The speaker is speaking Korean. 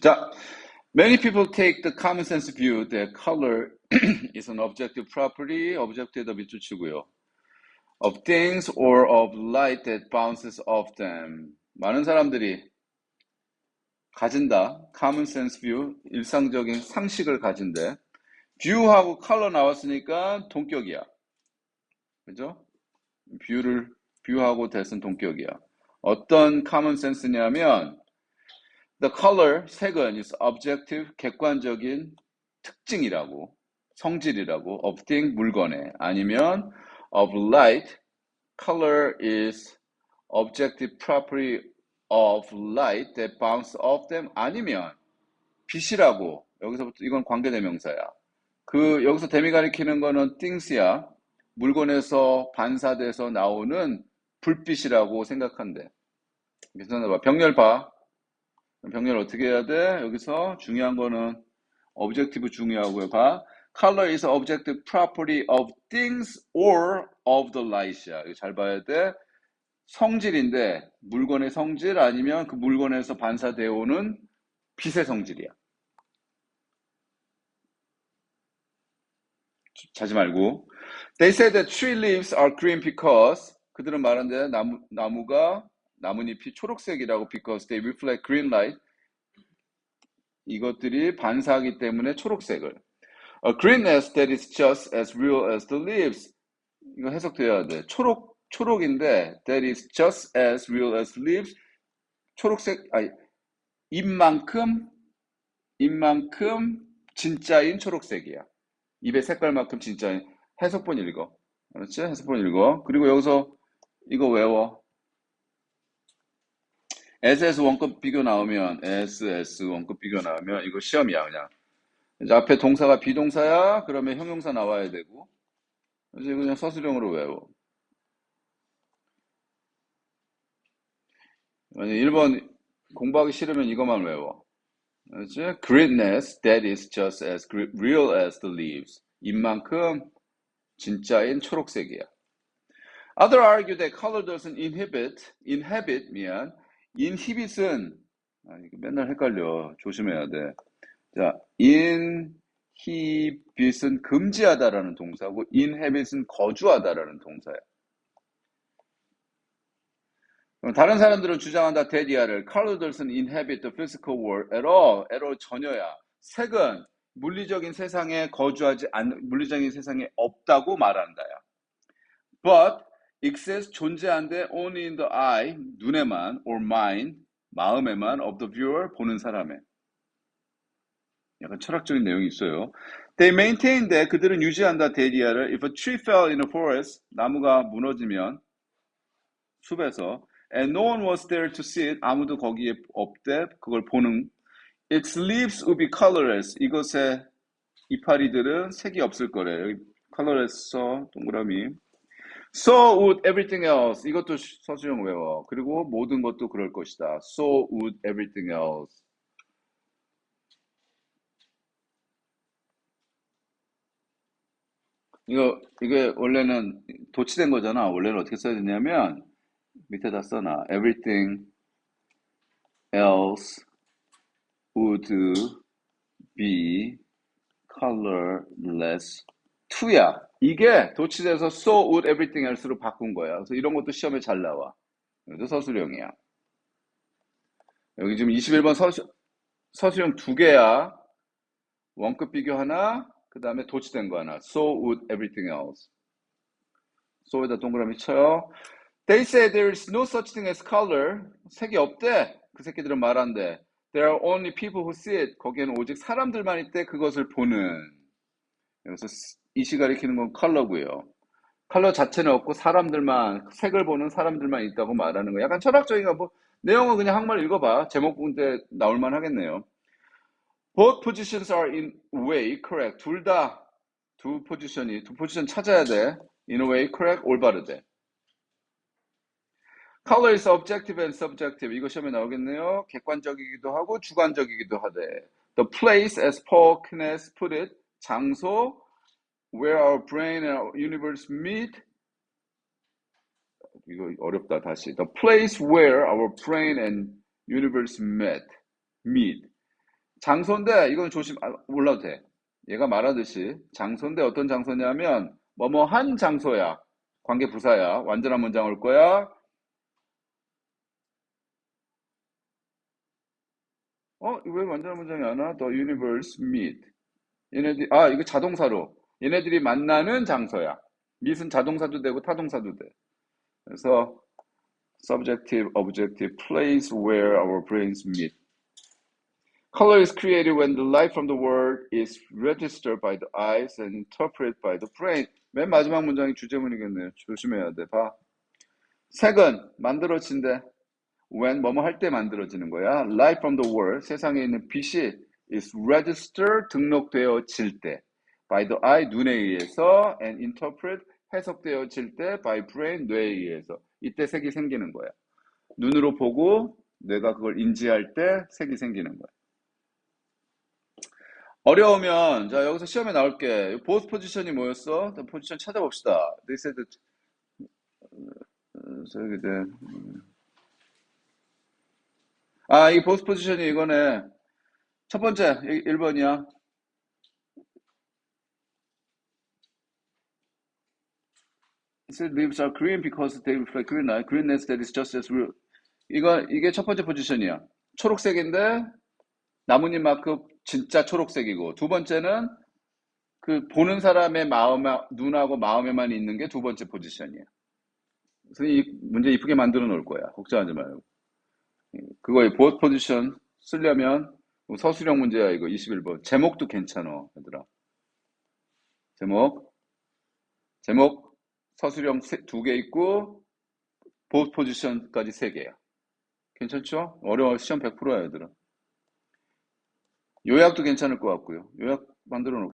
자, many people take the common sense view that color is an objective property, object에다 밑줄 치고요. of things or of light that bounces off them. 많은 사람들이 가진다. common sense view, 일상적인 상식을 가진대. view하고 color 나왔으니까 동격이야. 그죠? view를 view하고 대은 동격이야. 어떤 common sense냐면 the color 색은 is objective 객관적인 특징이라고 성질이라고 of thing 물건에 아니면 of light color is objective property of light that bounce off them 아니면 빛이라고 여기서부터 이건 관계대명사야. 그 여기서 대미 가리키는 거는 things야. 물건에서 반사돼서 나오는 불빛이라고 생각한대. 그래서 봐. 병렬 봐. 병렬 어떻게 해야 돼? 여기서 중요한 거는 objective 중요하고요. 봐. Color is objective property of things or of the light이야. 이거 잘 봐야 돼. 성질인데 물건의 성질 아니면 그 물건에서 반사되어 오는 빛의 성질이야. 자지 말고. They say that tree leaves are green because 그들은 말하는데 나무, 나무가 나뭇잎이 초록색이라고 because they reflect green light. 이것들이 반사하기 때문에 초록색을. A greenness that is just as real as the leaves. 이거 해석돼야 돼. 초록 초록인데 that is just as real as leaves. 초록색 아니 잎만큼 잎만큼 진짜인 초록색이야. 잎의 색깔만큼 진짜인 해석본 읽어. 그렇지? 해석본 읽어. 그리고 여기서 이거 외워. SS 원급 비교 나오면 SS 원급 비교 나오면 이거 시험이야 그냥. 이제 앞에 동사가 비동사야. 그러면 형용사 나와야 되고. 그래서 그냥 서술형으로 외워. 만약 1번 공부하기 싫으면 이것만 외워. 그렇지? Greatness that is just as real as the leaves. 잎만큼 진짜인 초록색이야. Other argue that color doesn't inhibit, inhabit, 미안. Inhibit은, 아, 맨날 헷갈려. 조심해야 돼. 자, inhibit은 금지하다라는 동사고, inhabit은 거주하다라는 동사야. 다른 사람들은 주장한다 데디아를 color doesn't inhabit the physical world at all, at all 전혀야. 색은 물리적인 세상에 거주하지 않는 물리적인 세상에 없다고 말한다야. But exists 존재한데 only in the eye 눈에만 or mind 마음에만 of the viewer 보는 사람에. 약간 철학적인 내용이 있어요. They maintain that 그들은 유지한다 데리아를 if a tree fell in a forest 나무가 무너지면 숲에서 and no one was there to see it 아무도 거기에 없대 그걸 보는 its leaves would be colorless 이것의 이파리들은 색이 없을 거래 여기 colorless 써 동그라미 so would everything else 이것도 서술형 외워 그리고 모든 것도 그럴 것이다 so would everything else 이거 이게 원래는 도치된 거잖아. 원래는 어떻게 써야 되냐면 밑에다 써놔. Everything else would be colorless to야. 이게 도치돼서 so would everything else로 바꾼 거야. 그래서 이런 것도 시험에 잘 나와. 이것도 서술형이야. 여기 지금 21번 서술, 서술형 두 개야. 원급 비교 하나, 그 다음에 도치된 거 하나. So would everything else. so에다 동그라미 쳐요. They say there is no such thing as color. 색이 없대. 그 새끼들은 말한대. There are only people who see it. 거기에는 오직 사람들만 있대 그것을 보는. 여기서 이시 가리키는 건 컬러고요. 컬러 자체는 없고 사람들만 색을 보는 사람들만 있다고 말하는 거. 약간 철학적인 거. 뭐 내용은 그냥 한말 읽어봐. 제목 본때 나올만 하겠네요. Both positions are in way correct. 둘 다 두 포지션이 두 포지션 찾아야 돼. In a way correct 올바르대. Color is objective and subjective. 이거 시험에 나오겠네요. 객관적이기도 하고 주관적이기도 하대. The place, as Paul Knes put it, 장소, where our brain and our universe meet. 이거 어렵다 다시. The place where our brain and universe met, meet. 장소인데 이건 조심 아, 몰라도 돼. 얘가 말하듯이 장소인데 어떤 장소냐면 뭐뭐 한 장소야. 관계 부사야. 완전한 문장 올 거야. 어? 왜 완전한 문장이 안 와? The universe meet. 얘네들 아 이거 자동사로 얘네들이 만나는 장소야. meet은 자동사도 되고 타동사도 돼. 그래서 subjective, objective, place where our brains meet. Color is created when the light from the world is registered by the eyes and interpreted by the brain. 맨 마지막 문장이 주제문이겠네요. 조심해야 돼. 봐. 색은 만들어진대. when 뭐뭐 할 때 만들어지는 거야. Light from the world 세상에 있는 빛이 is registered 등록되어질 때 by the eye 눈에 의해서 and interpret 해석되어질 때 by brain 뇌에 의해서 이때 색이 생기는 거야. 눈으로 보고 뇌가 그걸 인지할 때 색이 생기는 거야. 어려우면 자 여기서 시험에 나올게. 보스 포지션이 뭐였어? 포지션 찾아봅시다. Said that, 어, 저기 돼. 아, 이 보스 포지션이 이거네. 첫 번째 1번이야. Said leaves are green because they reflect green light. Greenness that is just as real. 이거 이게 첫 번째 포지션이야. 초록색인데 나뭇잎만큼 진짜 초록색이고 두 번째는 그 보는 사람의 마음 눈하고 마음에만 있는 게 두 번째 포지션이야. 그래서 이 문제 이쁘게 만들어 놓을 거야. 걱정하지 말고. 그거에 보스 포지션 쓰려면 서술형 문제야 이거 21번. 제목도 괜찮아 얘들아. 제목 제목 서술형 두 개 있고 보스 포지션까지 세 개야. 괜찮죠? 어려워 시험 100%야 얘들아. 요약도 괜찮을 것 같고요. 요약 만들어 놓을게요.